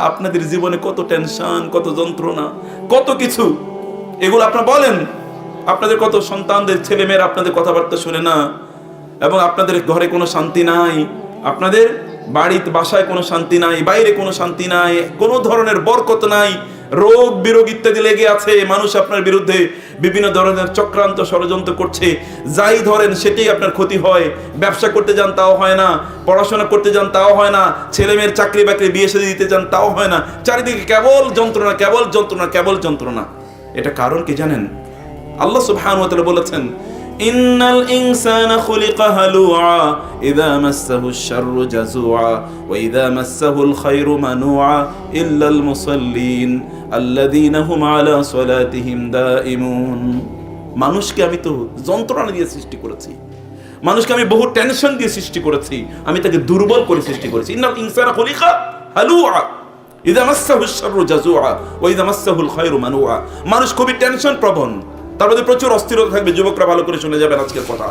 আপনাদের জীবনে কত টেনশন কত যন্ত্রণা, কত কিছু। এগুলো আপনারা বলেন। আপনাদের কত সন্তানদের, ছেলেমেয়েরা আপনাদের কথাবার্তা শুনে না? এবং আপনাদের ঘরে কোনো শান্তি নাই? আপনাদের বাড়িতে, বাসায় কোনো শান্তি নাই? বাইরে কোনো শান্তি নাই? কোনো ধরনের বরকত নাই? রোগ বিরোগ ইত্যাদি লেগে আছে, মানুষ আপনার বিরুদ্ধে বিভিন্ন ধরনের চক্রান্ত ষড়যন্ত্র করছে। যাই ধরেন সেটাই আপনার ক্ষতি হয়, ব্যবসা করতে যান তাও হয় না, পড়াশোনা করতে যান তাও হয় না, ছেলে মেয়ের চাকরি বাকরি বিয়ে সাথে দিতে যান তাও হয় না, চারিদিকে কেবল যন্ত্রণা কেবল যন্ত্রণা কেবল যন্ত্রণা। এটা কারণ কি জানেন? আল্লাহ তাআলা বলেছেন ইন্নাল ইনসানা খুলিকা হালুআ ইযা মাসসাহুশ শাররু জাজুআ ওয়া ইযা মাসসাহুল খায়রু মানুআ ইল্লাল মুসাল্লিন আল্লাযীনা হুম আলা সালাতিহিম মানুষকে আমি তো যন্ত্রণা দিয়ে সৃষ্টি করেছি। মানুষকে আমি বহু টেনশন দিয়ে সৃষ্টি করেছি। আমি তাকে দুর্বল করে সৃষ্টি করেছি। ইন্নাল ইনসানা খুলিকা হালুআ ইদা মাসাহু শাররু জাজুআ ওয়া ইদা মাসাহুল খায়রু মানুআ মানুষ খুবই টেনশন প্রবণ। তার মধ্যে প্রচুর অস্থিরতা থাকবে, যুবকরা ভালো করে শুনে যাবেন আজকের কথা।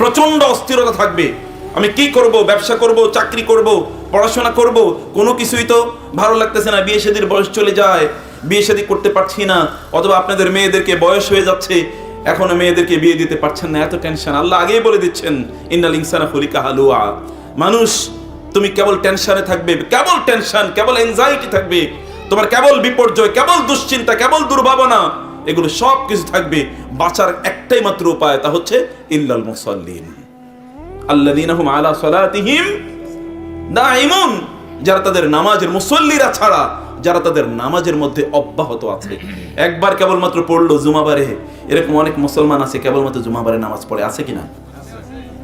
প্রচণ্ড অস্থিরতা থাকবে। আমি কি করব, ব্যবসা করব, চাকরি করব, পড়াশোনা করব, কোনো কিছুই তো ভালো লাগতেছে না। বিয়ে শাদীর বয়স চলে যায়, বিয়ে শাদী করতে পারছি না, অথবা আপনাদের মেয়েদেরকে বয়স হয়ে যাচ্ছে, এখনও মেয়েদেরকে বিয়ে দিতে পারছেন না, এত টেনশন আল্লাহ আগেই বলে দিচ্ছেন, ইন্নাল ইনসানা খুলিকা হালুয়া। মানুষ, তুমি কেবল টেনশনে থাকবে, কেবল টেনশন কেবল এনজাইটি থাকবে। তোমার কেবল বিপর্যয়, কেবল দুশ্চিন্তা, কেবল দুর্ভাবনা। এগুলো সব কিছু থাকবে বাঁচার একটাই মাত্র উপায়, তা হচ্ছে ইল্লাল মুসাল্লিন। আল্লাযীনা আলা সালাতিহিম দাঈমুন। যারা তাদের নামাজের মুসল্লিরা ছাড়া, যারা তাদের নামাজের মধ্যে অব্যাহত আছে। একবার কেবলমাত্র পড়ল জুমাবারে, এরকম অনেক মুসলমান আছে, কেবলমাত্র জুমাবারে নামাজ পড়ে আছে কিনা?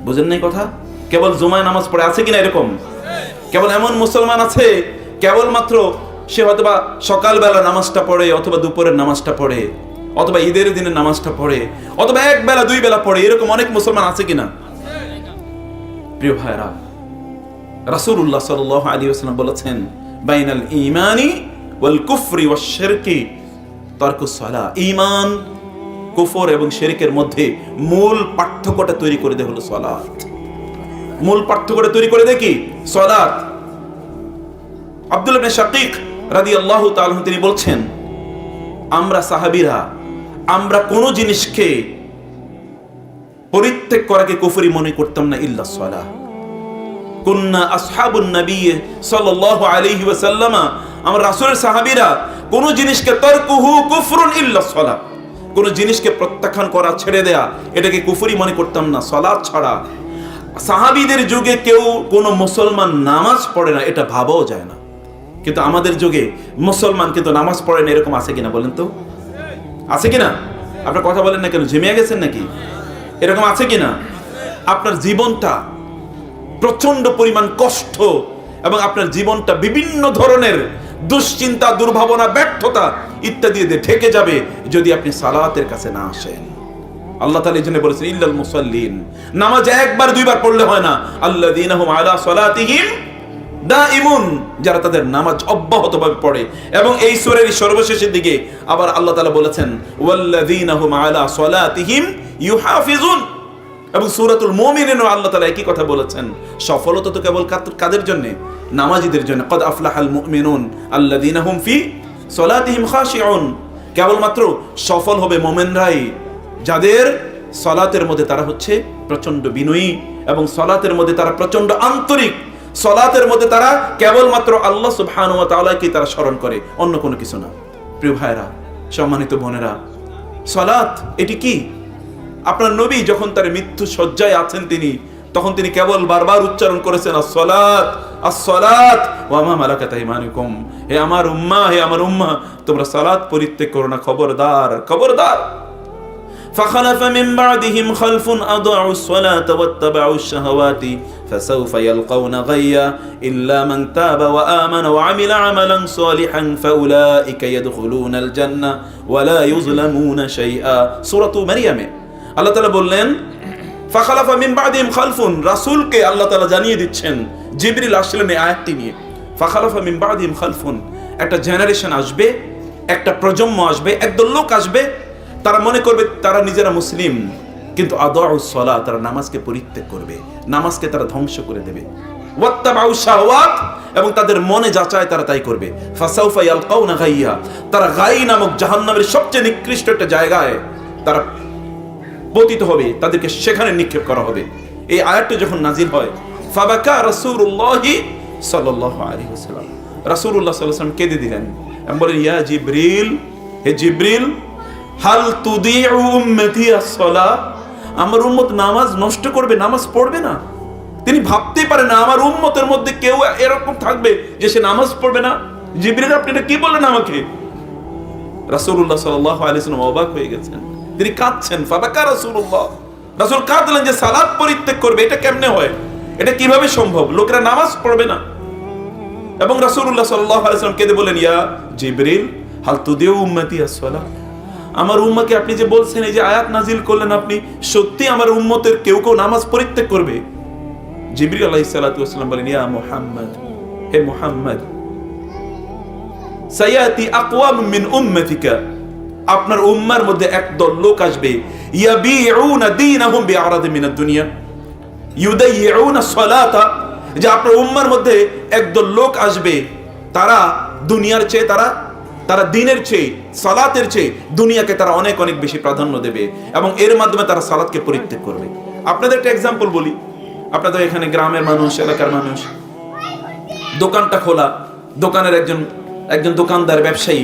বুঝেন নাই কথা? কেবল জুমায় নামাজ পড়ে আছে কিনা এরকম? কেবল এমন মুসলমান আছে, কেবলমাত্র সে হয়তোবা সকালবেলা নামাজটা পড়ে অথবা দুপুরের নামাজটা পড়ে। অথবা ঈদের দিনের নামাজটা পড়ে, অথবা এক বেলা, দুই বেলা পড়ে, এরকম অনেক মুসলমান আছে কিনা? প্রিয় ভাইরা রাসূলুল্লাহ সাল্লাল্লাহু আলাইহি ওয়াসাল্লাম বলেছেন, বাইনাল ঈমানি ওয়াল কুফরি ওয়াশ শিরকি তারকুস সালাহ ঈমান, কুফর এবং শিরকের মধ্যে মূল পার্থক্যটা তৈরি করে দেয় হলো সালাত মূল পার্থক্যটা তৈরি করে দেয় কি? সালাত আব্দুল শাকিক রাদিয়াল্লাহু তাআলা তিনি বলছেন, আমরা সাহাবীরা আমরা কোন জিনিসকে পরিত্যাগ করাকে কুফরি মনে করতাম না ইল্লা সালাহ। আসহাবুন নবী সাল্লাল্লাহু আলাইহি রাসূলের সাহাবীরা, কোন জিনিসকে তারকুহু কুফরুন ইল্লা কোন জিনিসকে প্রত্যাখ্যান করা, ছেড়ে দেয়া, এটাকে কুফরি মনে করতাম না সালাত ছাড়া। সাহাবীদের যুগে কেউ কোন মুসলমান নামাজ পড়ে না, এটা ভাবাও যায় না। কিন্তু আমাদের যুগে মুসলমান কিন্তু নামাজ পড়ে না, এরকম আছে কিনা বলেন তো? আছে কিনা? আপনার কথা বলেন না কেন? ঝিমিয়ে গেছেন নাকি? এরকম আছে কিনা? আপনার জীবনটা প্রচণ্ড পরিমাণ কষ্ট এবং আপনার জীবনটা বিভিন্ন ধরনের দুশ্চিন্তা, দুর্ভাবনা, ব্যর্থতা ইত্যাদি দিয়ে ঠেকে যাবে যদি আপনি সালাতের কাছে না আসেন। আল্লাহ তাআলা এই জন্য বলেছেন, ইল্লাল মুসাল্লিন। নামাজ একবার, দুইবার পড়লে হয় না। আল্লাযীনাহুম আলা সালাতিহিম দাইমুন যারা তাদের নামাজ অব্যাহতভাবে পড়ে। এবং এই সূরার সর্বশেষের দিকে আবার আল্লাহ তাআলা বলেছেন ওয়াল্লাযীনাহুম আলা সালাতিহিম ইউহাফিজুন এবং সূরাতুল মুমিনিনও আল্লাহ তাআলা একই কথা বলেছেন, সফলতা তো কেবল কাদের জন্য? নামাজীদের জন্য। কদ আফলাহাল মুমিনুন আল্লাযীনা হুম ফি সালাতিহিম খাশিউন। কেবলমাত্র সফল হবে মোমেনরাই, যাদের সলাতের মধ্যে তারা হচ্ছে প্রচণ্ড বিনয়ী এবং সলাতের মধ্যে তারা প্রচণ্ড আন্তরিক। সলাতের মধ্যে তারা কেবলমাত্র আল্লাহ সুবহানাহু ওয়া তাআলাকে তারা স্মরণ করে, অন্য কোনো কিছু না। প্রিয় ভাইরা সম্মানিত বোনেরা সলাত এটি কি? আপনার নবী যখন তার মৃত্যু সজ্জায় আছেন তিনি, তখন তিনি কেবল বারবার উচ্চারণ করেছেন আসসালাত আসসালাত ওয়া মা মালাকাত আইমানুকুম। হে আমার উম্মাহ হে আমার উম্মাহ তোমরা সালাত পরিত্যাগ করো না, খবরদার খবরদার। فخلف من بعدهم خلف أضاعوا الصلاة واتبعوا الشهوات فسوف يلقون غيا إلا من تاب وآمن وعمل عملا صالحا فأولئك يدخلون الجنة ولا يظلمون شيئا سورة مريم আল্লাহ তালা বললেন ফাখালাফা মিন বাদিম খালফুন রাসূলকে আল্লাহ তাআলা জানিয়ে দিচ্ছেন জিবরিল আসলেন এই আয়াতটি নিয়ে ফাখালাফা মিন বাদিম খালফুন একটা জেনারেশন আসবে একটা প্রজন্ম আসবে একদল লোক আসবে তারা মনে করবে তারা নিজেরা মুসলিম, কিন্তু আদা তারা নামাজকে পরিত্যাগ করবে, নামাজকে তারা ধ্বংস করে দেবে। এবং তাদের মনে যা চায় তারা তাই করবে। তারা গাই নামক জাহান্নামের সবচেয়ে নিকৃষ্ট একটা জায়গায় তারা পতিত হবে, তাদেরকে সেখানে নিক্ষেপ করা হবে। এই আয়াতটা যখন নাজিল হয়, ফাবাকা রাসূলুল্লাহ সাল্লাল্লাহু আলাইহি ওয়াসাল্লাম কেঁদে দিলেন। এবং বলেন, ইয়া জিবরিল, হে জিবরিল হাল as-সালাহ আমার উম্মত নামাজ নষ্ট করবে, নামাজ পড়বে না। তিনি ভাবতেই পারে না, আমার উম্মতের মধ্যে কেউ এরকম থাকবে যে সে নামাজ পড়বে না। জিবরিল, আপনি কি বললেন আমাকে? রাসূলুল্লাহ সাল্লাল্লাহু অবাক হয়ে গেছেন। তিনি কাঁদছেন ফাবাকা রাসূলুল্লাহ। রাসূল কাঁদলেন যে সালাত পরিত্যাগ করবে, এটা কেমনে হয়? এটা কীভাবে সম্ভব? লোকেরা নামাজ পড়বে না। এবং রাসূলুল্লাহ সাল্লাল্লাহু আলাইহি কেঁদে বলেন ইয়া জিবরিল, হাল তুদিউ উম্মতি as-সালাহ আমার উম্মাকে আপনি যে বলছেন, এই যে আয়াত নাজিল করলেন আপনি, সত্যি আমার উম্মতের কেউ কেউ নামাজ পরিত্যাগ করবে? সালাতু ওয়াসাল্লাম বলেন, ইয়া মুহাম্মদ, হে মুহাম্মদ আকওয়াম মিন আপনার উম্মার মধ্যে একদল লোক আসবে, ইয়াবিউনা দীনাহুম বিআরাদ মিন দুনিয়া ইউদাইয়ুনা সালাতা। যে আপনার উম্মার মধ্যে একদল লোক আসবে, তারা দুনিয়ার চেয়ে তারা তারা দিনের চেয়ে, সালাতের চেয়ে দুনিয়াকে তারা অনেক অনেক বেশি প্রাধান্য দেবে এবং এর মাধ্যমে তারা সালাতকে পরিত্যাগ করবে। আপনাদের একটা এক্সাম্পল বলি। আপনাদের এখানে গ্রামের মানুষ, এলাকার মানুষ। দোকানটা খোলা, দোকানের একজন একজন দোকানদার, ব্যবসায়ী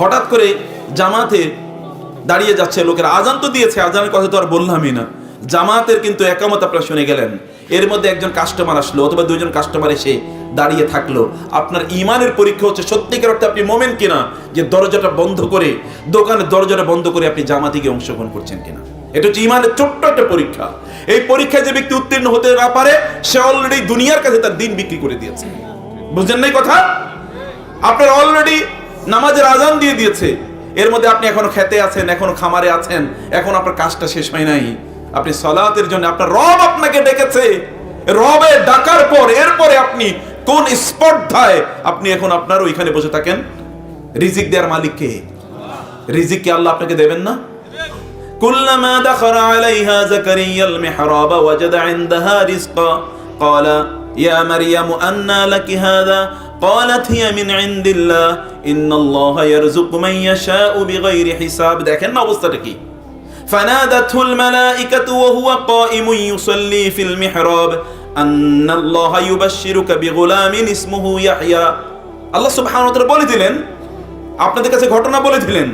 হঠাৎ করে জামাতে দাঁড়িয়ে যাচ্ছে, লোকের আজান তো দিয়েছে, আজানের কথা তো আর বললামই না। জামাতের কিন্তু একামত আপনারা শুনে গেলেন। এর মধ্যে একজন কাস্টমার আসলো অথবা দুইজন কাস্টমার এসে দাঁড়িয়ে থাকল। আপনার ইমানের পরীক্ষা হচ্ছে সত্যিকার অর্থে আপনি মোমেন কিনা? যে দরজাটা বন্ধ করে, দোকানের দরজাটা বন্ধ করে আপনি জামাতে গিয়ে অংশগ্রহণ করছেন কিনা? এটা হচ্ছে ইমানের ছোট্ট একটা পরীক্ষা। এই পরীক্ষায় যে ব্যক্তি উত্তীর্ণ হতে না পারে, সে অলরেডি দুনিয়ার কাছে তার দিন বিক্রি করে দিয়েছে। বুঝলেন নাই কথা? আপনার অলরেডি নামাজের আজান দিয়ে দিয়েছে। এর মধ্যে আপনি এখনও খেতে আছেন, এখনও খামারে আছেন, এখন আপনার কাজটা শেষ হয় নাই। আপনি সলাতের জন্য আপনার রব আপনাকে ডেকেছে রবে ডাকার পর এরপরে আপনি কোন স্পর্ধায় আপনি এখন আপনার ওইখানে বসে থাকেন রিজিক দেওয়ার মালিক কে রিজিক কি আল্লাহ আপনাকে দেবেন না كلما دخل عليها زكريا المحراب وجد عندها رزقا قال يا مريم أنى لك هذا قالت هي من عند الله إن الله يرزق من يشاء بغير حساب দেখেন না অবস্থাটা কি فنادته الملائكة وهو قائم يصلي في المحراب أن الله يبشرك بغلام اسمه يحيى আল্লাহ সুবহানাহু ওয়া তাআলা বলে দিলেন আপনাদের কাছে ঘটনা বলে দিলেন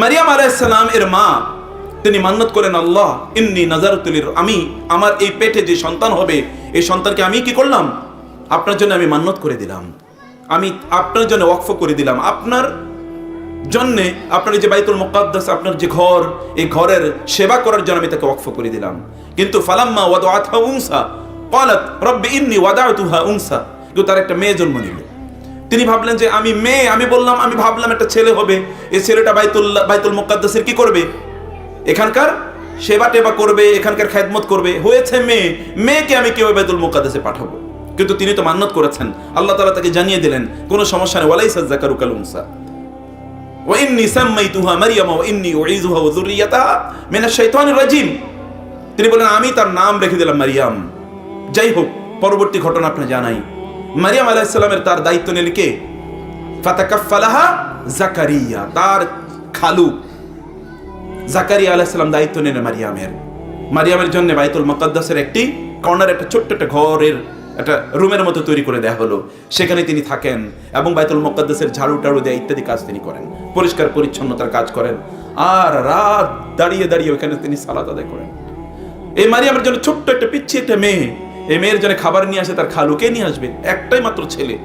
মারিয়াম আলাইসালাম এর মা তিনি মান্নত করেন আল্লাহ ইন্নি নাজারতুলির আমি আমার এই পেটে যে সন্তান হবে এই সন্তানকে আমি কি করলাম আপনার জন্য আমি মান্নত করে দিলাম আমি আপনার জন্য ওয়াকফ করে দিলাম আপনার জন্য আপনার যে বাইতুল মুকাদ্দাস, আপনার যে ঘর, এই ঘরের সেবা করার জন্য আমি তাকে ওয়াকফ করে দিলাম। কিন্তু ফালাম্মা ওয়াদাআতহা উনসা, ক্বালাত, রব্বি ইন্নী ওয়াদাআতুহা উনসা। কিন্তু তার একটা মেয়ে জন্ম নিল। তিনি ভাবলেন যে আমি মেয়ে, আমি বললাম, আমি ভাবলাম একটা ছেলে হবে। এই ছেলেটা বাইতুল্লাহ বাইতুল মুকাদ্দাসের কি করবে? এখানকার সেবা টেবা করবে, এখানকার খেদমত করবে। হয়েছে মেয়ে, মেয়েকে আমি কেউ বাইতুল মুকাদ্দাসে পাঠাবো। কিন্তু তিনি তো মান্নত করেছেন। আল্লাহ তাআলা তাকে জানিয়ে দিলেন, কোনো সমস্যা নেই ওয়ালাইসা যাকারু কাল উনসা ওয়া ইন্নী সাম্মাইতুহা মারইয়াম ওয়া ইন্নী ওয়া যুররিয়াতাহা তিনি বলেন, আমি তার নাম রেখে দিলাম মারিয়াম। যাই হোক, পরবর্তী ঘটনা আপনি জানাই। মারিয়াম আলাইসাল্লামের তার দায়িত্ব নিল কে? ফাতাকাফালাহা জাকারিয়া, তার খালু। জাকারিয়া আলাইসাল্লাম দায়িত্ব নিলেন মারিয়ামের। মারিয়ামের জন্য বাইতুল মুকাদ্দাসের একটি কর্নার একটা ছোট্ট একটা ঘরের একটা রুমের মতো তৈরি করে দেওয়া হলো। সেখানে তিনি থাকেন এবং বাইতুল মুকাদ্দাসের ঝাড়ু টাড়ু দেয়া ইত্যাদি কাজ তিনি করেন। পরিষ্কার পরিচ্ছন্নতার কাজ করেন। আর রাত দাঁড়িয়ে দাঁড়িয়ে ওখানে তিনি সালাত আদায় করেন। এই মারিয়ামের জন্য ছোট্ট একটা পিচ্ছি একটা মেয়ে। এই মেয়ের জন্য খাবার নিয়ে আসে, তার খালুকে নিয়ে আসবে? একটাই মাত্র ছেলে।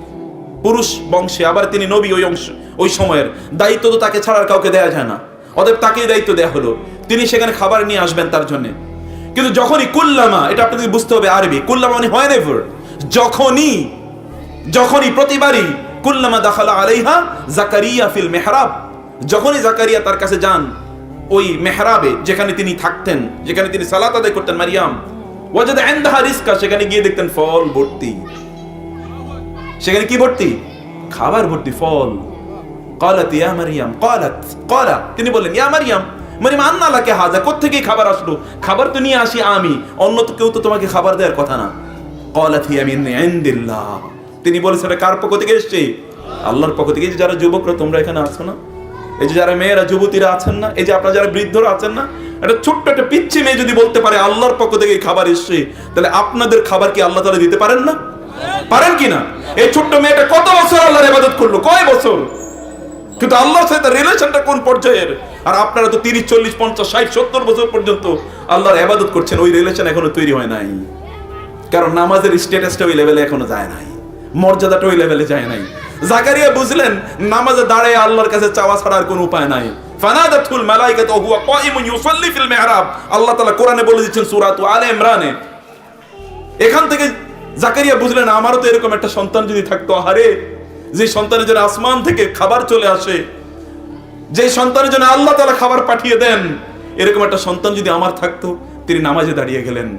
পুরুষ বংশে, আবার তিনি নবী ওই অংশ ওই সময়ের। দায়িত্ব তো তাকে ছাড়ার কাউকে দেয়া যায় না। অতএব তাকেই দায়িত্ব দেয়া হলো। তিনি সেখানে খাবার নিয়ে আসবেন তার জন্য। কিন্তু যখনই কুল্লামা এটা আপনাদের বুঝতে হবে আরবি কুল্লামা মানে হয় নেভার যখনই যখনই প্রতিবারই কুল্লামা দাখালা আলাইহা জাকারিয়া ফিল মেহরাব যখনই জাকারিয়া তার কাছে যান ওই মেহরাবে যেখানে তিনি থাকতেন যেখানে তিনি সালাত আদায় করতেন মারিয়াম ওয়াজাদা ইনদাহা রিজকা সেখানে গিয়ে দেখতেন ফল ভর্তি সেখানে কি ভর্তি খাবার ভর্তি ফল قالت ইয়া মারিয়াম قالت قال তিনি বললেন ইয়া মারিয়াম মারিয়াম আন্না লাকে হাজা কোত্থেকে খাবার আসলো খাবার তো নিয়ে আসি আমি অন্য তো কেউ তো তোমাকে খাবার দেওয়ার কথা না তিনি বলেছেন, এটা কার পক্ষ থেকে এসছে? আল্লাহর পক্ষ থেকে। যারা যুবকরা, তোমরা এখানে আছো না? এই যে যারা মেয়েরা, যুবতীরা আছেন না? এই যে আপনারা যারা বৃদ্ধরা আছেন না? একটা ছোট্ট একটা পিচ্ছি মেয়ে যদি বলতে পারে, আল্লাহর পক্ষ থেকে এই খাবার এসছে, তাহলে আপনাদের খাবার কি আল্লাহ তারা দিতে পারেন না? পারেন কি না? এই ছোট্ট মেয়েটা কত বছর আল্লাহর ইবাদত করল? কয় বছর? কিন্তু আল্লাহর সাথে রিলেশনটা কোন পর্যায়ের? আর আপনারা তো তিরিশ, চল্লিশ, পঞ্চাশ, ষাট, সত্তর বছর পর্যন্ত আল্লাহর ইবাদত করছেন, ওই রিলেশন এখনও তৈরি হয় নাই। কারণ নামাজের স্ট্যাটাসটা ওই লেভেলে এখনও যায় নাই। মর্যাদাটা ওই লেভেলে যায় নাই। জাকারিয়া বুঝলেন, নামাজে দাঁড়িয়ে আল্লাহর কাছে চাওয়া ছাড়ার কোনো উপায় নাই। ফানাদাতুল মালাইকাতু হুয়া কাইমুন ইউসাল্লি ফিল মিহরাব। আল্লাহ তাআলা কোরআনে বলে দিচ্ছেন, সূরাতু আলে ইমরানে। এখান থেকে জাকারিয়া বুঝলেন, আমারও তো এরকম একটা সন্তান যদি থাকতো, আহারে! যে সন্তানের জন্য আসমান থেকে খাবার চলে আসে, যে সন্তানের জন্য আল্লাহ তাআলা খাবার পাঠিয়ে দেন, এরকম একটা সন্তান যদি আমার থাকতো, তিনি নামাজে দাঁড়িয়ে গেলেন।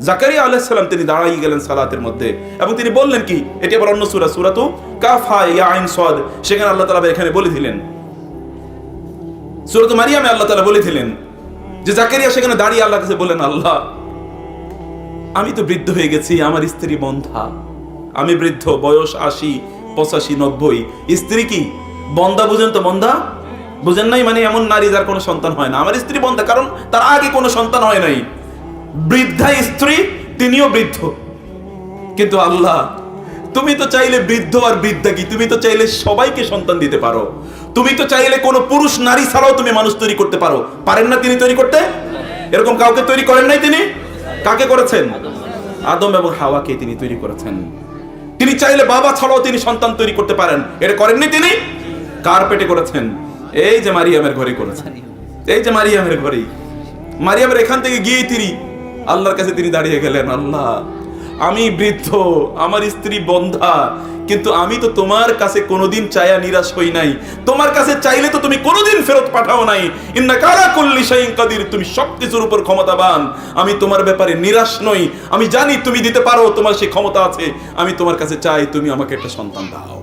জাকারিয়া আলাইহিস সালাম তিনি দাঁড়াই গেলেন সালাতের মধ্যে এবং তিনি বললেন কি, এটি আবার অন্য সূরা সূরা তো কাফ ইয়া আইন সাদ। সেখানে আল্লাহ তাআলা এখানে বলে দিলেন। সূরা তো মারিয়ামে আল্লাহ তাআলা বলে দিলেন যে, জাকারিয়া সেখানে দাঁড়িয়ে আল্লাহর কাছে বললেন, আল্লাহ, আমি তো বৃদ্ধ হয়ে গেছি, আমার স্ত্রী বন্ধা। আমি বৃদ্ধ, বয়স আশি, পঁচাশি, নব্বই। স্ত্রী কি? বন্ধা বুঝেন তো, বন্ধা? বুঝেন নাই? মানে এমন নারী যার কোনো সন্তান হয় না। আমার স্ত্রী বন্ধা, কারণ তার আগে কোনো সন্তান হয় নাই। বৃদ্ধা স্ত্রী, তিনিও বৃদ্ধ। কিন্তু আল্লাহ, তুমি তো চাইলে বৃদ্ধ আর বৃদ্ধা কি? তুমি তো চাইলে সবাইকে সন্তান দিতে পারো। তুমি তো চাইলে কোনো পুরুষ, নারী ছাড়াও তুমি মানুষ তৈরি করতে পারো। পারেন না তিনি তৈরি করতে? এরকম কাউকে তৈরি করেন নাই তিনি? কাকে করেছেন? আদম এবং হাওয়াকে তিনি তৈরি করেছেন। তিনি চাইলে বাবা ছাড়াও তিনি সন্তান তৈরি করতে পারেন। এটা করেননি তিনি? কার পেটে করেছেন? এই যে মারিয়ামের ঘরে করেছেন। এই যে মারিয়ামের ঘরেই। মারিয়ামের এখান থেকে গিয়ে তিনি আল্লাহর কাছে তিনি দাঁড়িয়ে গেলেন, আল্লাহ, আমি বৃদ্ধ, আমার স্ত্রী বন্ধা, কিন্তু আমি তো তোমার কাছে কোনোদিন চায়া নিরাশ হই নাই। তোমার কাছে চাইলে তো তুমি কোনোদিন ফেরত পাঠাও নাই। ইন্না কারা করলি শাইন কাদির, তুমি সবকিছুর উপর ক্ষমতাবান। আমি তোমার ব্যাপারে নিরাশ নই। আমি জানি তুমি দিতে পারো, তোমার সেই ক্ষমতা আছে। আমি তোমার কাছে চাই, তুমি আমাকে একটা সন্তান দাও।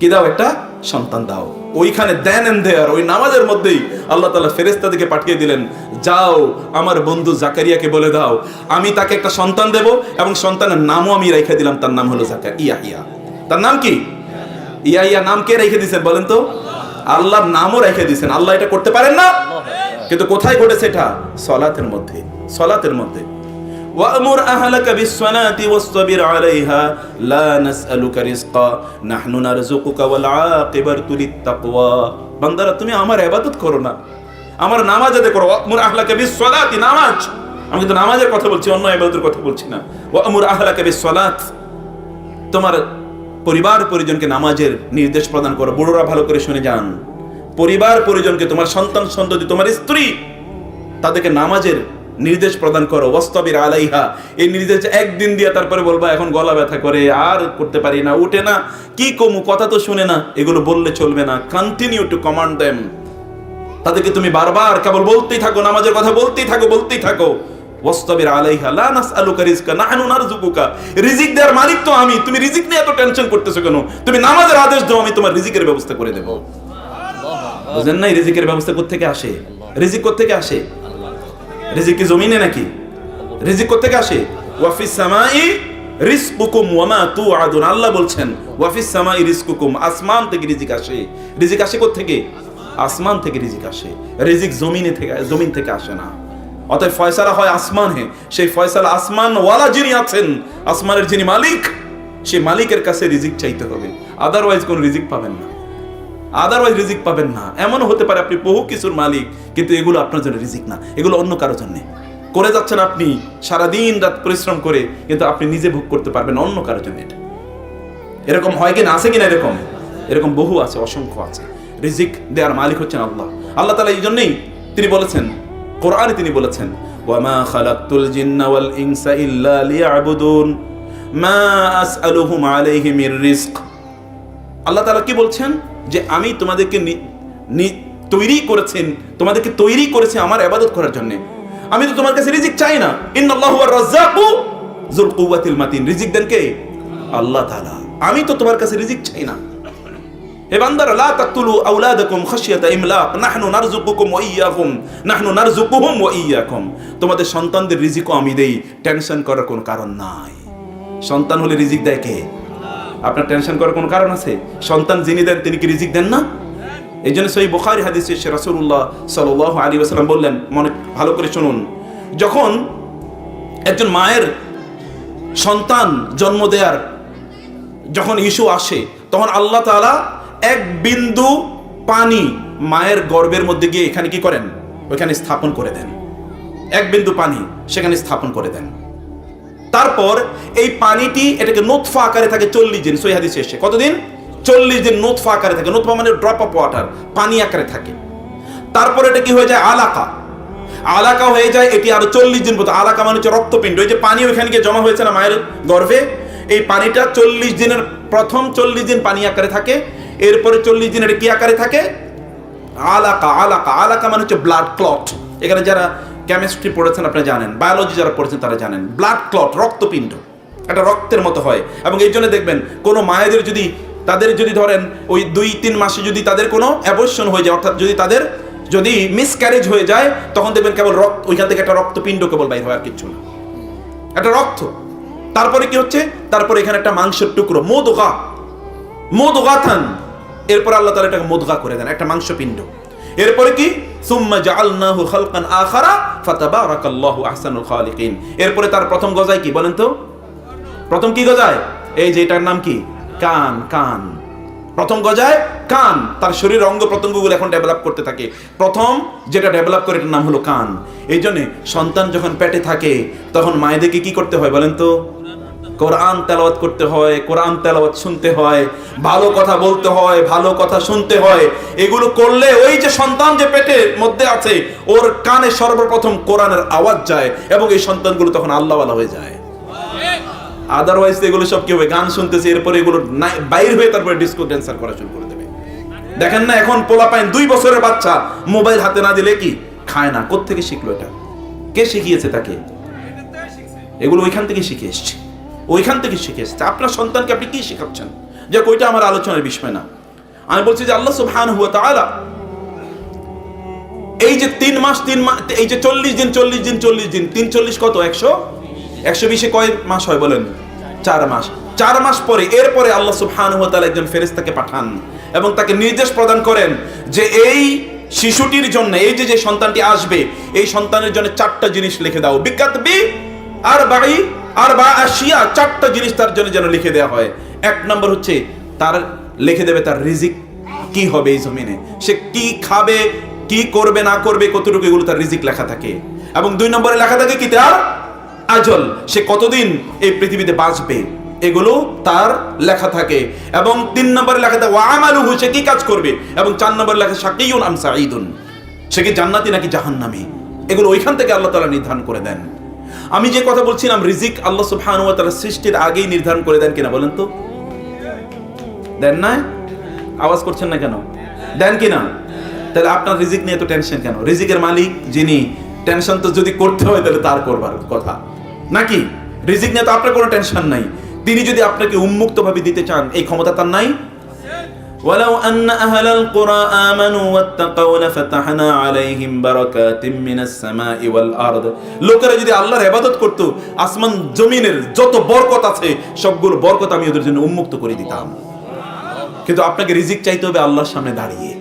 কি দাও একটা? সন্তান দাও। ওইখানে দেন এন্ড দেয়ার, ওই নামাজের মধ্যেই আল্লাহ তালা ফেরেস্তাদেরকে পাঠিয়ে দিলেন, যাও, আমার বন্ধু জাকারিয়াকে বলে দাও, আমি তাকে একটা সন্তান দেব এবং সন্তানের নামও আমি রেখে দিলাম, তার নাম হলো জাকার ইয়া ইয়া তার নাম কি? ইয়া ইয়া নাম কে রেখে দিয়েছেন বলেন তো? আল্লাহর নামও রেখে দিয়েছেন। আল্লাহ এটা করতে পারেন না? কিন্তু কোথায় ঘটেছে এটা? সলাতের মধ্যে সলাতের মধ্যে। وأمر أهلك بالصلاة واصطبر عليها لا نسألك رزقا نحن نرزقك والعاقبة للتقوى বান্দারা তুমি আমার ইবাদত করো না আমার নামাজ আদায় করো ওয়ামুর আহলাকা বিসসালাতি নামাজ আমি কিন্তু নামাজের কথা বলছি অন্য ইবাদতের কথা বলছি না ওয়ামুর আহলাকা বিসসালাত তোমার পরিবার পরিজনকে নামাজের নির্দেশ প্রদান করো বুড়োরা ভালো করে শুনে যান পরিবার পরিজনকে তোমার সন্তান সন্ততি তোমার স্ত্রী তাদেরকে নামাজের নির্দেশ প্রদান করো ওয়াস্তবির আলাইহা। এই নির্দেশ একদিন দিয়ে তারপরে বলবা এখন গলা ব্যথা করে আর করতে পারি না উঠে না। কি কমু কথা তো শুনে না এগুলো বললে চলবে না। কন্টিনিউ টু কমান্ড দেম তাদেরকে তুমি বারবার কেবল বলতেই থাকো নামাজের কথা বলতেই থাকো বলতেই থাকো। ওয়াস্তবির আলাইহা লা নাসআলুকা রিজকা নাহনু নারযুকুকা রিজিক দেওয়ার মালিক তো আমি। তুমি রিজিক নিয়ে এত টেনশন করতেছো কেন? তুমি নামাজের আদেশ দাও আমি তোমার রিজিকের ব্যবস্থা করে দেব। বুঝেন নাই রিজিকের ব্যবস্থা কোত্থেকে আসে? রিজিক কোত্থেকে আসে? রিজিক জমিনে নাকি? রিজিক কোত্থেকে আসে? ওয়াফিস সামাই রিজকুকুম ওয়ামা তুআদুন। আল্লাহ বলছেন ওয়াফিস সামাই রিজকুকুম। আসমান থেকে রিজিক আসে। রিজিক আসে কোত্থেকে? আসমান থেকে রিজিক আসে। রিজিক জমিনে থেকে, জমিন থেকে আসে না। অতএব ফয়সালা হয় আসমানে সেই ফয়সালা আসমান ওয়ালা যিনি আছেন, আসমানের যিনি মালিক, সেই মালিকের কাছে রিজিক চাইতে হবে। আদারওয়াইজ কোন রিজিক পাবেন না। আদারওয়াইজ রিজিক পাবেন না। এমনও হতে পারে আপনি বহু কিছুর মালিক, কিন্তু এগুলো আপনার জন্য রিজিক না। এগুলো অন্য কারোর জন্য। করে যাচ্ছেন আপনি সারা দিন রাত পরিশ্রম করে, কিন্তু আপনি নিজে ভোগ করতে পারবেন অন্য কারোর জন্য এটা। এরকম হয় কিনা আছে কিনা এরকম? এরকম বহু আছে, অসংখ্য আছে। রিজিক দেওয়ার মালিক হচ্ছেন আল্লাহ। আল্লাহ তালা এই জন্যেই তিনি বলেছেন, কোরআনে তিনি বলেছেন, ওয়ামা খালাকতুল জিন্না ওয়াল ইনসা ইল্লা লিয়াবুদুন। মা আসআলুহুম আলাইহি মির রিজক। আল্লাহ তাআলা কি বলছেন? যে আমি তোমাদেরকে তৈরি করেছেন, তোমাদেরকে তৈরি করেছে আমার আবাদত করার জন্য। আমি তো তোমার কাছে রিজিক চাই না। ইন্নাল্লাহু রাজ্জাকু যুল কুওয়াতিল মাতিন। রিজিক দেন কে? আল্লাহ তাআলা। আমি তো তোমার কাছে রিজিক চাই না। হে বান্দারা, লা তাকতুলু আওলাদাকুম খাশিয়াতা ইমলাক। নাহনু নারযুকুকুম ওয়া ইয়াকুম। নাহনু নারযুকুহুম ওয়া ইয়াকুম। তোমাদের সন্তানদের রিজিকও আমি দেই। টেনশন করার কোনো কারণ নাই। সন্তান হলে রিজিক দেয় কে? আপনার টেনশন করার কোনো কারণ আছে? সন্তান যিনি দেন, তিনি কি রিজিক দেন না? এই জন্য সেই বুখারি হাদিসে সে রাসূলুল্লাহ সাল্লাল্লাহু আলী ওয়াসাল্লাম বললেন, মনে ভালো করে শুনুন। যখন একজন মায়ের সন্তান জন্ম দেয়ার যখন ইস্যু আসে, তখন আল্লাহ তালা এক বিন্দু পানি মায়ের গর্ভের মধ্যে গিয়ে এখানে কি করেন? ওইখানে স্থাপন করে দেন। এক বিন্দু পানি সেখানে স্থাপন করে দেন। তারপর এই পানিটি এটাকে নোৎফা আকারে থাকে চল্লিশ দিন সই হাদিসে এসে কতদিন? চল্লিশ দিন নোৎফা আকারে থাকে। নোৎফা মানে ড্রপ অফ ওয়াটার পানি আকারে থাকে। তারপর এটা কি হয়ে যায়? আলাকা। আলাকা হয়ে যায়, এটি আরও চল্লিশ দিন পর্যন্ত। আলাকা মানে হচ্ছে রক্তপিণ্ড। ওই যে পানি ওইখানে গিয়ে জমা হয়েছে না মায়ের গর্ভে, এই পানিটা চল্লিশ দিনের, প্রথম চল্লিশ দিন পানি আকারে থাকে। এরপরে চল্লিশ দিনের কি আকারে থাকে? আলাকা আলাকা। আলাকা মানে হচ্ছে ব্লাড ক্লট এখানে যারা কেমিস্ট্রি পড়েছেন আপনারা জানেন বায়োলজি যারা পড়েছেন তারা জানেন ব্লাড ক্লট রক্তপিণ্ড এটা রক্তের মতো হয়। এবং এই জন্য দেখবেন, কোনো মায়েদের যদি, তাদের যদি ধরেন, ওই দুই, তিন মাসে যদি তাদের কোনো অ্যাবর্শন হয়ে যায়, অর্থাৎ যদি তাদের যদি মিসক্যারেজ হয়ে যায়, তখন দেখবেন কেবল রক্ত, ওইখান থেকে একটা রক্তপিণ্ড কেবল বাইর হয় আর কিচ্ছু না। একটা রক্ত। তারপরে কি হচ্ছে? তারপরে এখানে একটা মাংসের টুকরো, মোদগা। মোদগাথান। এরপর আল্লাহ তাআলা এটাকে মোদগা করে দেন, একটা মাংসপিণ্ড। এরপরে কি? সুম্মা জাআলনাহু খালকান আখারা ফাতাবারাকাল্লাহু আহসানুল খালিকিন। এরপরে তার প্রথম গজায় কি বলেন তো? প্রথম কি গজায়? এই যে এটার নাম কি? কান কান। প্রথম গজায় কান। তার শরীর অঙ্গ প্রত্যঙ্গগুলো এখন ডেভেলপ করতে থাকে। প্রথম যেটা ডেভেলপ করে এটার নাম হলো কান। এই জন্যে সন্তান যখন পেটে থাকে, তখন মায়েদেরকে কি করতে হয় বলেন তো? কোরআন তেলাওয়াত করতে হয়, কোরআন তেলাওয়াত শুনতে হয়, ভালো কথা বলতে হয়, ভালো কথা শুনতে হয়। এগুলো করলে ওই যে সন্তান যে পেটের মধ্যে আছে, ওর কানে সর্বপ্রথম কোরআনের আওয়াজ যায় এবং এই সন্তানগুলো তখন আল্লাহওয়ালা হয়ে যায়। আদারওয়াইজ এগুলো সব কি হবে? গান শুনতেছে, এরপরে এগুলো বাইর হয়ে তারপরে ডিস্কো ড্যান্সার করা শুরু করে দেবে। দেখেন না, এখন পোলা পাইন দুই বছরের বাচ্চা, মোবাইল হাতে না দিলে কি? খায় না। কোত্থেকে শিখলো এটা? কে শিখিয়েছে তাকে? এগুলো ওইখান থেকে শিখে এসছে। ওইখান থেকে শিখে এসেছে আপনার সন্তানকে আপনি কি শেখাচ্ছেন? যে ওইটা আমার আলোচনার বিষয় না। আমি বলছি যে আল্লাহ সুবহানাহু ওয়া তাআলা এই যে তিন মাস তিন মাস এই যে চল্লিশ দিন চল্লিশ দিন চল্লিশ দিন, তিন চল্লিশ কত? একশো? একশো বিশে কয় মাস হয় বলেন? চার মাস। চার মাস পরে, এরপরে আল্লাহ সুবহানাহু হুয়া তাআলা একজন ফেরেশতাকে পাঠান এবং তাকে নির্দেশ প্রদান করেন যে এই শিশুটির জন্য, এই যে যে সন্তানটি আসবে, এই সন্তানের জন্য চারটা জিনিস লিখে দাও। বিখ্যাত বি আর বাড়ি আর বা আসিয়া চারটা জিনিস তার জন্য যেন লিখে দেওয়া হয়। এক নম্বর হচ্ছে তার লিখে দেবে তার রিজিক কি হবে এই জমিনে। সে কি খাবে, কি করবে, না করবে, কতটুকু এগুলো তার রিজিক লেখা থাকে। এবং দুই নম্বরে লেখা থাকে কি তার? আজল। সে কতদিন এই পৃথিবীতে বাঁচবে? এগুলো তার লেখা থাকে। এবং তিন নম্বরে লেখা থাকে ওয়ামালুহু সে কি কাজ করবে? এবং চার নম্বরে লেখা, শাকিউন আম সাঈদুন সে কি জান্নাতি নাকি জাহান্নামী? এগুলো ওইখান থেকে আল্লাহ তাআলা নির্ধারণ করে দেন। আমি যে কথা বলছিলাম, রিজিক আল্লাহ সুবহানাহু ওয়া তাআলা সৃষ্টির আগেই নির্ধারণ করে দেন কিনা বলেন তো? দেন না আওয়াজ করছেন না কেন? দেন কি না তাহলে আপনার রিজিক নিয়ে তো টেনশন কেন? রিজিকের মালিক যিনি টেনশন তো যদি করতে হয় তাহলে তার করবার কথা। নাকি? রিজিক নিয়ে তো আপনার কোনো টেনশন নাই। তিনি যদি আপনাকে উন্মুক্ত ভাবে দিতে চান, এই ক্ষমতা তার নাই? ولو أن أهل القرى آمنوا واتقوا لفتحنا عليهم بركات من السماء والأرض লোকেরা যদি আল্লাহর ইবাদত করত আসমান জমিনের যত বরকত আছে সবগুলো বরকত আমি ওদের জন্য উন্মুক্ত করে দিতাম কিন্তু আপনাকে রিজিক চাইতে হবে আল্লাহর সামনে দাঁড়িয়ে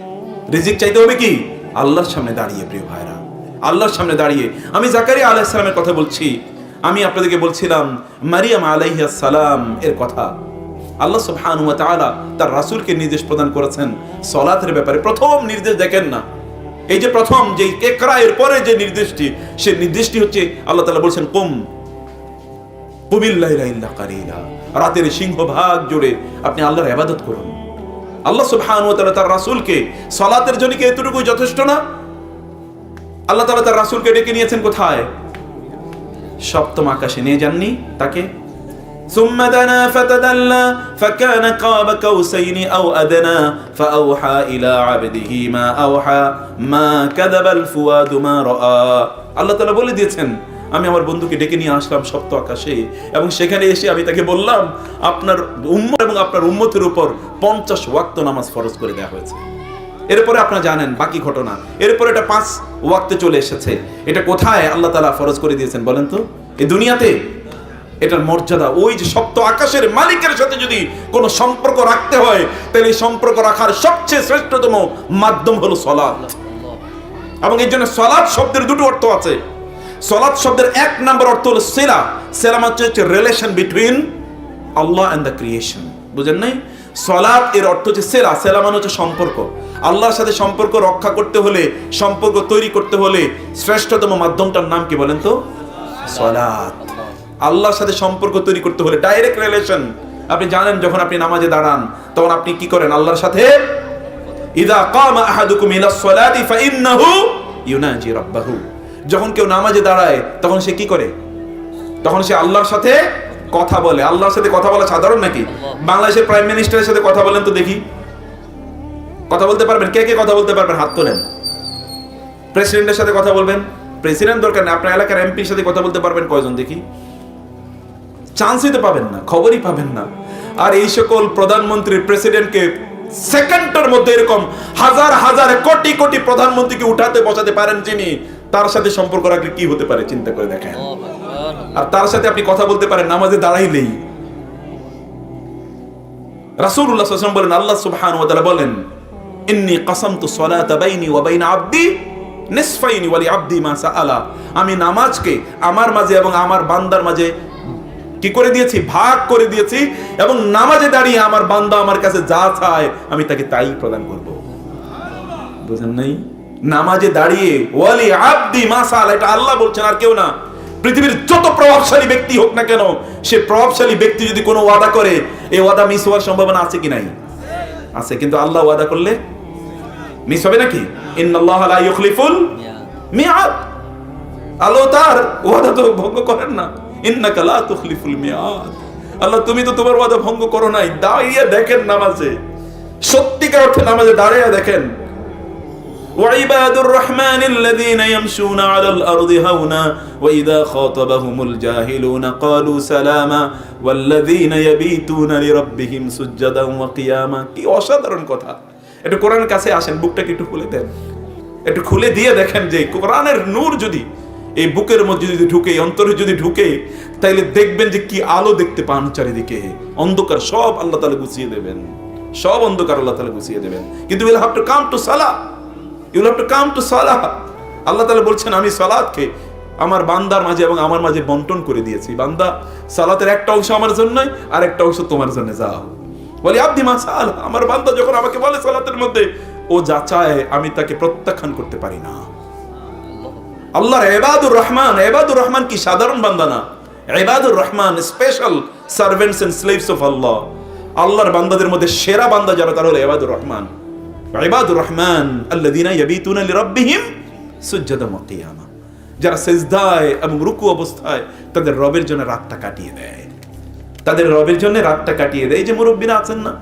রিজিক চাইতে হবে কি আল্লাহর সামনে দাঁড়িয়ে প্রিয় ভাইরা আল্লাহর সামনে দাঁড়িয়ে আমি জাকারিয়া আলাইহিস সালামের কথা বলছি আমি আপনাদেরকে বলছিলাম মারিয়াম আলাইহিস সালাম এর কথা আল্লাহ সুবহানাহু ওয়া তাআলা তার রাসূলকে নির্দেশ প্রদান করেছেন। সলাতের ব্যাপারে প্রথম নির্দেশ দেখেন না। এই যে প্রথম যে কেকরা এর পরে যে নির্দেশটি, সে নির্দেশটি হচ্ছে আল্লাহ তাআলা বলছেন, কুম কুমিল্লাইলা ইল্লা কালিলা। রাতের সিংহভাগ জুড়ে আপনি আল্লাহর ইবাদত করুন। আল্লাহ সুবহানাহু ওয়া তাআলা তার রাসূলকে সালাতের জন্য কি এতটুকু যথেষ্ট না? আল্লাহ তাআলা তার রাসূলকে ডেকে নিয়েছেন কোথায়? সপ্তম আকাশে। নিয়ে যাননি তাকে? ثم دنا فتدلى فكان قاب قوسين أو أدنى فأوحى إلى عبده ما أوحى ما كذب الفؤاد ما رأى আল্লাহ তাআলা বলে দিয়েছেন আমি আমার বন্ধুকে ডেকে নিয়ে আসলাম সপ্ত আকাশে এবং সেখানে এসে আমি তাকে বললাম আপনার উম্মত এবং আপনার উম্মতের উপর পঞ্চাশ ওয়াক্ত নামাজ ফরজ করে দেওয়া হয়েছে এরপরে আপনারা জানেন বাকি ঘটনা এরপরে এটা পাঁচ ওয়াক্তে চলে এসেছে এটা কোথায় আল্লাহ তাআলা ফরজ করে দিয়েছেন বলেন তো এই দুনিয়াতে এটার মর্যাদা। ওই যে সপ্ত আকাশের মালিকের সাথে যদি কোনো সম্পর্ক রাখতে হয়, তাহলে এই সম্পর্ক রাখার সবচেয়ে শ্রেষ্ঠতম মাধ্যম হলো সলাদ এবং এই জন্য সলাদ শব্দের দুটো অর্থ আছে। সলাৎ শব্দের এক নম্বর অর্থ হলো সেরা। সেরা মানে হচ্ছে relation between Allah and the creation বুঝেন নাই? সলাদ এর অর্থ হচ্ছে সেরা। সেরা মানে হচ্ছে সম্পর্ক। আল্লাহর সাথে সম্পর্ক রক্ষা করতে হলে, সম্পর্ক তৈরি করতে হলে শ্রেষ্ঠতম মাধ্যমটার নাম কি বলেন তো? সলাৎ। আল্লাহর সাথে সম্পর্ক তৈরি করতে হলে ডাইরেক্ট রিলেশন আপনি জানেন যখন আপনি নামাজে দাঁড়ান, তখন আপনি কি করেন? আল্লাহর সাথে ইদা কামা আহাদুকুম ইলাস সালাতি ফাইন্নাহু ইউনাজি রাব্বাহু। যখন কেউ নামাজে দাঁড়ায়, তখন সে কি করে? তখন সে আল্লাহর সাথে কথা বলে। আল্লাহর সাথে কথা বলা সাধারণ নাকি? বাংলাদেশের প্রাইম মিনিস্টারের সাথে কথা বলেন তো দেখি। কথা বলতে পারবেন? কে কে কথা বলতে পারবেন? হাত তোলেন। প্রেসিডেন্টের সাথে কথা বলবেন? প্রেসিডেন্ট দরকার নেই। আপনার এলাকার এমপির সাথে কথা বলতে পারবেন কয়জন দেখি? চান্সই তো পাবেন না খবরই পাবেন না। আর এই সকল প্রধানমন্ত্রী প্রেসিডেন্টকে সেকেন্ডের মধ্যে এরকম হাজার হাজার কোটি কোটি প্রধানমন্ত্রীকে উঠাতে বসাতে পারেন যিনি তার সাথে সম্পর্ক রাখলে কি হতে পারে চিন্তা করে দেখেন। আর তার সাথে আপনি কথা বলতে পারেন নামাজে দাঁড়াইলেই রাসূলুল্লাহ সাল্লাল্লাহু আলাইহি বলেন আল্লাহ সুবহানাহু ওয়া তাআলা বলেন ইন্নী কাসামতু সলাতা বাইনি ওয়া বাইনা আবদি নিসফাইনি ওয়া লিআবদি মা সাআলা। আমি নামাজকে আমার মাঝে এবং আমার বান্দার মাঝে কি করে দিয়েছি? ভাগ করে দিয়েছি এবং নামাজে দাঁড়িয়ে আমার বান্দা আমার কাছে যা চায়, আমি তাকে তাই প্রদান করব। বুঝেন নাই? নামাজে দাঁড়িয়ে, ওয়ালি আব্দি মাসাল, এটা আল্লাহ বলছেন আর কেউ না। পৃথিবীর যত প্রভাবশালী ব্যক্তি হোক না কেন, সে প্রভাবশালী ব্যক্তি যদি কোনো ওয়াদা করে এই ওয়াদা মিস হওয়ার সম্ভাবনা আছে কি নাই? আছে, কিন্তু আল্লাহ ওয়াদা করলে মিস হবে নাকি? ইন্নাল্লাহ লা ইউখলিফুল মিয়াদ আল্লাহ তার ওয়াদা তো ভঙ্গ করেন না। ইন্নাকা লা তুখলিফুল মিয়াদ আল্লাহ তুমি তো তোমার ওয়াদা ভঙ্গ করো নাই দাঁড়িয়ে দেখেন নামাজে সত্যিকার অর্থে নামাজে দাঁড়িয়ে দেখেন وعباد الرحمن الذين يمشون على الأرض هونا وإذا خاطبهم الجاهلون قالوا سلاما والذين يبيتون لربهم سجدا وقياما কি অসাধারণ কথা একটু কোরআনের কাছে আসেন বুকটাকে একটু খুলে দেন একটু খুলে দিয়ে দেখেন যে কোরআনের নূর যদি এই বুকের মধ্যে যদি ঢুকে অন্তরে যদি ঢুকে, তাইলে দেখবেন যে কি আলো দেখতে পান চারিদিকে। অন্ধকার সব আল্লাহ তাআলা গুছিয়ে দেবেন। সব অন্ধকার আল্লাহ তাআলা গুছিয়ে দেবেন। কিন্তু will have to come to salah. You'll have to come to salah. Allah তাআলা বলছেন, আমি সালাতকে আমার বান্দার মাঝে এবং আমার মাঝে বন্টন করে দিয়েছি। বান্দা, সালাতের একটা অংশ আমার জন্য আর একটা অংশ তোমার জন্য যাও। বলি, আব্দি মা সাল আমার বান্দা যখন আমাকে বলে সালাতের মধ্যে, ও যা চায়, আমি তাকে প্রত্যাখ্যান করতে পারি না। আল্লাহর এবাদুর রহমান এবাদুর রহমান কি সাধারণ বান্দা না? এবাদুর Rahman special servants and slaves of Allah আল্লাহর বান্দাদের মধ্যে সেরা বান্দা যারা, তারা হলো এবাদুর রহমান। ইবাদুর রহমান, আল্লাযীনা ইয়াবিতুনা লিরাব্বিহিম সুজদান ওয়া যারা সিজদায় এবং রুকু অবস্থায় তাদের রবের জন্য রাতটা কাটিয়ে দেয়। তাদের রবের জন্য রাতটা কাটিয়ে দেয়। এই যে মুরব্বীরা আছেন না?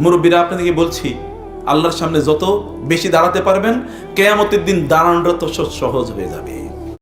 মুরব্বীরা আপনাদেরকে বলছি আল্লাহর সামনে যত বেশি দাঁড়াতে পারবেন কেয়ামতের দিন দাঁড়ানোটা তো সহজ হয়ে যাবে।